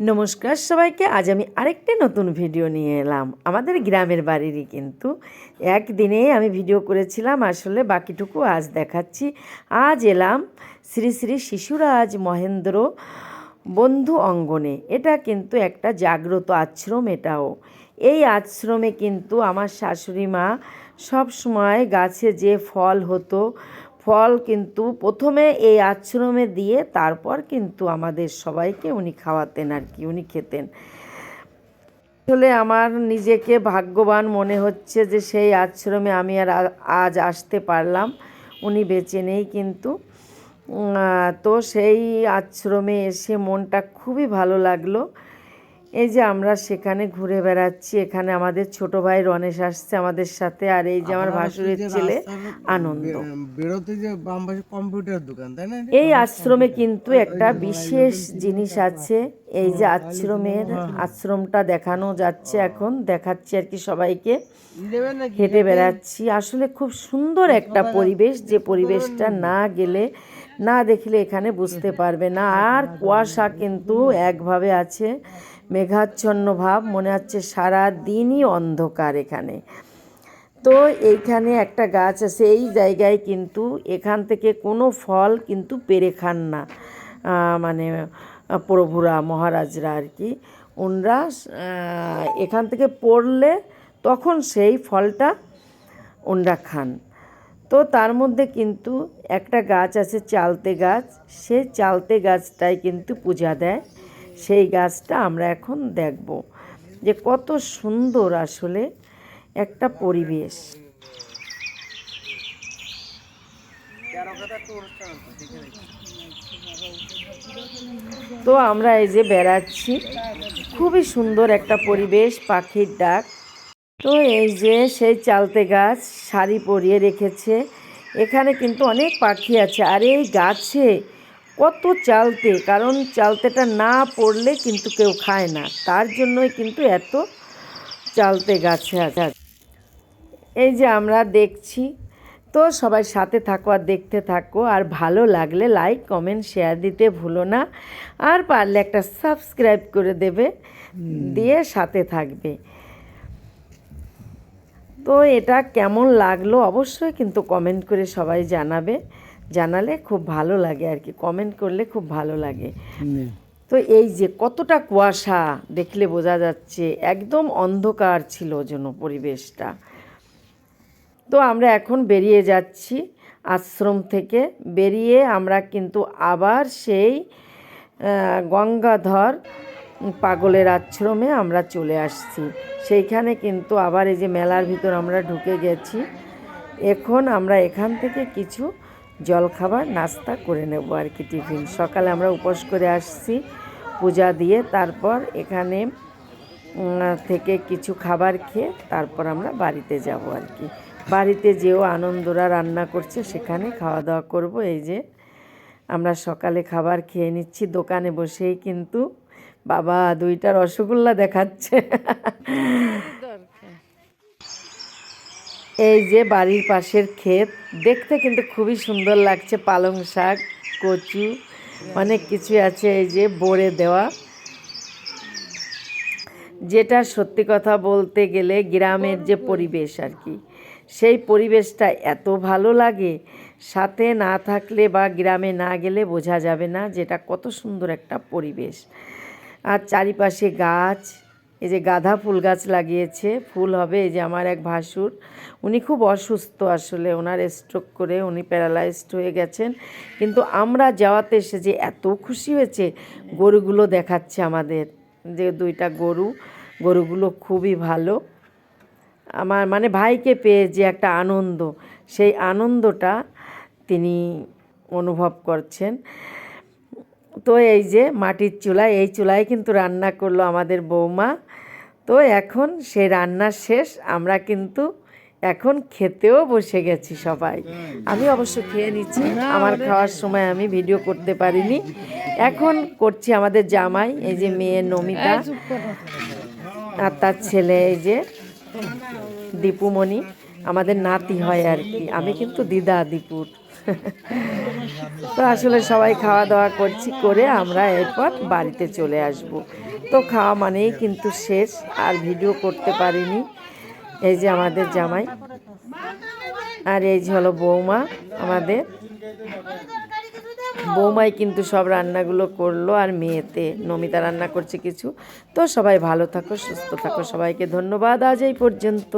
নমস্কার সবাইকে, আজ আমি আরেকটি নতুন ভিডিও নিয়ে এলাম। আমাদের গ্রামের বাড়িরই কিন্তু। একদিনেই আমি ভিডিও করেছিলাম, আসলে বাকিটুকু আজ দেখাচ্ছি। আজ এলাম শ্রী শ্রী শিশুরাজ মহেন্দ্র বন্ধু অঙ্গনে। এটা কিন্তু একটা জাগ্রত আশ্রম এটাও। এই আশ্রমে কিন্তু আমার শাশুড়ি মা সব সময় গাছে যে ফল হতো ফল কিন্তু প্রথমে এই আশ্রমে দিয়ে তারপর কিন্তু আমাদের সবাইকে উনি খাওয়াতেন আর কি, উনি খেতেন। আসলে আমার নিজেকে ভাগ্যবান মনে হচ্ছে যে সেই আশ্রমে আমি আর আজ আসতে পারলাম, উনি বেঁচে নেই কিন্তু। তো সেই আশ্রমে এসে মনটা খুবই ভালো লাগল। এই যে আমরা সেখানে ঘুরে বেড়াচ্ছি এখানে আমাদের ছোট ভাই রনেশ আসছে আমাদের সাথে আর এই যে আমার ভাসুরের ছেলে আনন্দ। বেরোতে যে কম্পিউটার দোকান তাই না? এই আশ্রমে কিন্তু একটা বিশেষ জিনিস আছে এই যে আশ্রমের আশ্রমটা দেখানো যাচ্ছে এখন দেখাচ্ছি আর কি সবাইকে। হেঁটে বেড়াচ্ছি আসলে খুব সুন্দর একটা পরিবেশ যে পরিবেশটা না গেলে না দেখলে এখানে বুঝতে পারবে না। আর কুয়াশা কিন্তু একভাবে আছে। মেঘাচ্ছন্ন ভাব, মনে হচ্ছে সারা দিনই অন্ধকার এখানে। তো এইখানে একটা গাছ আছে, এই জায়গায় কিন্তু এখান থেকে কোনো ফল কিন্তু পেরে খান না। মানে প্রভুরা, মহারাজরা আর কি। ওনরা এখান থেকে পড়লে তখন সেই ফলটা ওনরা খান। তো তার মধ্যে কিন্তু একটা গাছ আছে, চালতে গাছ। সে চালতে গাছটাই কিন্তু পূজা দেয়। সেই গাছটা আমরা এখন দেখব যে কত সুন্দর আসলে একটা পরিবেশ। তো আমরা এই যে বেড়াচ্ছি, খুবই সুন্দর একটা পরিবেশ, পাখির ডাক। তো এই যে সেই চালতে গাছ শাড়ি পরিয়ে রেখেছে। এখানে কিন্তু অনেক পাখি আছে, আর এই গাছে কত চালতে কারণ চালতেটা না পড়লে কিন্তু কেউ খায় না। তার জন্যই কিন্তু এত চালতে গাছে আছে। এই যে আমরা দেখছি তো সবাই সাথে থাকো আর দেখতে থাকো। আর ভালো লাগলে লাইক কমেন্ট শেয়ার দিতে ভুলো না। আর পারলে একটা সাবস্ক্রাইব করে দেবে। দিয়ে সাথে থাকবে। তো এটা কেমন লাগল অবশ্যই কিন্তু কমেন্ট করে সবাই জানাবে। জানালে খুব ভালো লাগে আর কি কমেন্ট করলে খুব ভালো লাগে। তো এই যে কতটা কুয়াশা দেখলে বোঝা যাচ্ছে একদম অন্ধকার ছিল যেন পরিবেশটা। তো আমরা এখন বেরিয়ে যাচ্ছি আশ্রম থেকে বেরিয়ে আমরা কিন্তু আবার সেই গঙ্গাধর পাগলের আশ্রমে আমরা চলে আসছি। সেইখানে কিন্তু আবার এই যে মেলার ভিতর আমরা ঢুকে গেছি। এখন আমরা এখান থেকে কিছু জলখাবার, নাস্তা করে নেব আর কি টিফিন। সকালে আমরা উপোস করে আসছি, পূজা দিয়ে তারপর এখানে থেকে কিছু খাবার খেয়ে তারপর আমরা বাড়িতে যাব আর কি। বাড়িতে যেও আনন্দরা রান্না করছে, সেখানে খাওয়া দাওয়া করব। এই যে, আমরা সকালে খাবার খেয়ে নিচ্ছি, দোকানে বসেই কিন্তু বাবা দুইটা রসগোল্লা দেখাচ্ছে। এই যে বাড়ির পাশের ক্ষেত, দেখতে কিন্তু খুবই সুন্দর লাগছে পালং শাক, কচু, অনেক কিছু আছে এই যে বড়ে দেওয়া। যেটা সত্যি কথা বলতে গেলে গ্রামের যে পরিবেশ আর কি, সেই পরিবেশটা এত ভালো লাগে, সাথে না থাকলে বা গ্রামে না গেলে বোঝা যাবে না যেটা কত সুন্দর একটা পরিবেশ। আর চারিপাশে গাছ এই যে গাঁদা ফুল গাছ লাগিয়েছে, ফুল হবে এই যে আমার এক ভাসুর। উনি খুব অসুস্থ আসলে, ওনার স্ট্রোক করে উনি প্যারালাইজড হয়ে গেছেন। কিন্তু আমরা যাওয়াতে এসে যে এত খুশি হয়েছে, গরুগুলো দেখাচ্ছে আমাদের। যে দুইটা গরু, গরুগুলো খুবই ভালো। আমার মানে ভাইকে পেয়ে যে একটা আনন্দ, সেই আনন্দটা তিনি অনুভব করছেন। তো এই যে মাটির চুলায়, এই চুলায় কিন্তু রান্না করল আমাদের বৌমা। তো এখন সেই রান্না শেষ, আমরা কিন্তু এখন খেতেও বসে গেছি সবাই। আমি অবশ্য খেয়ে নিচ্ছি, আমার খাওয়ার সময় আমি ভিডিও করতে পারিনি। এখন করছি আমাদের জামাই, এই যে মেয়ে নমিতা আর তার ছেলে, এই যে দীপুমণি। আমাদের নাতি হয় আর কি, আমি কিন্তু দিদা দীপুর। তো আসলে সবাই খাওয়া দাওয়া করছি, করে আমরা এরপর বাড়িতে চলে আসব। তো খাওয়া মানেই কিন্তু শেষ, আর ভিডিও করতে পারিনি। এই যে আমাদের জামাই, আর এই যে হলো বৌমা আমাদের। বৌমাই কিন্তু সব রান্নাগুলো করল, আর মেয়েতে নমিতা রান্না করছে কিছু। তো সবাই ভালো থাকো, সুস্থ থাকো, সবাইকে ধন্যবাদ। আজ এই পর্যন্ত।